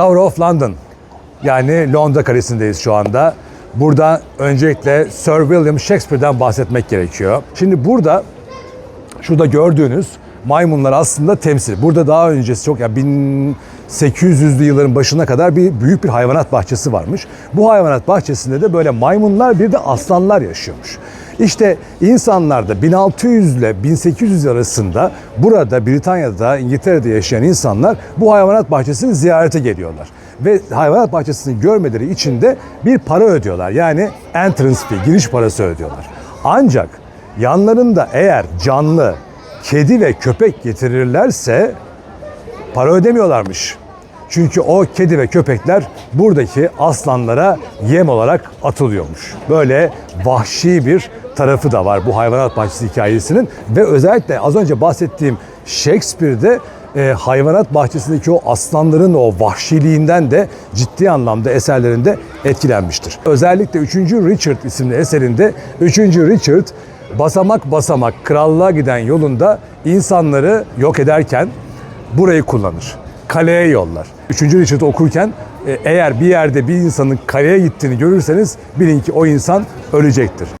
Tower of London. Yani Londra Kalesi'ndeyiz şu anda. Burada öncelikle Sir William Shakespeare'den bahsetmek gerekiyor. Şimdi burada şurada gördüğünüz maymunlar aslında temsil. Burada daha öncesi çok ya 1800'lü yılların başına kadar bir büyük bir hayvanat bahçesi varmış. Bu hayvanat bahçesinde de böyle maymunlar bir de aslanlar yaşıyormuş. İşte insanlar da 1600 ile 1800 arasında burada Britanya'da, İngiltere'de yaşayan insanlar bu hayvanat bahçesini ziyarete geliyorlar. Ve hayvanat bahçesini görmeleri için de bir para ödüyorlar. Yani entrance fee, giriş parası ödüyorlar. Ancak yanlarında eğer canlı kedi ve köpek getirirlerse para ödemiyorlarmış. Çünkü o kedi ve köpekler buradaki aslanlara yem olarak atılıyormuş. Böyle vahşi bir tarafı da var bu hayvanat bahçesi hikayesinin ve özellikle az önce bahsettiğim Shakespeare'de e, hayvanat bahçesindeki o aslanların o vahşiliğinden de ciddi anlamda eserlerinde etkilenmiştir. Özellikle 3. Richard isimli eserinde 3. Richard basamak basamak krallığa giden yolunda insanları yok ederken burayı kullanır. Kaleye yollar. 3. Richard okurken e, eğer bir yerde bir insanın kaleye gittiğini görürseniz bilin ki o insan ölecektir.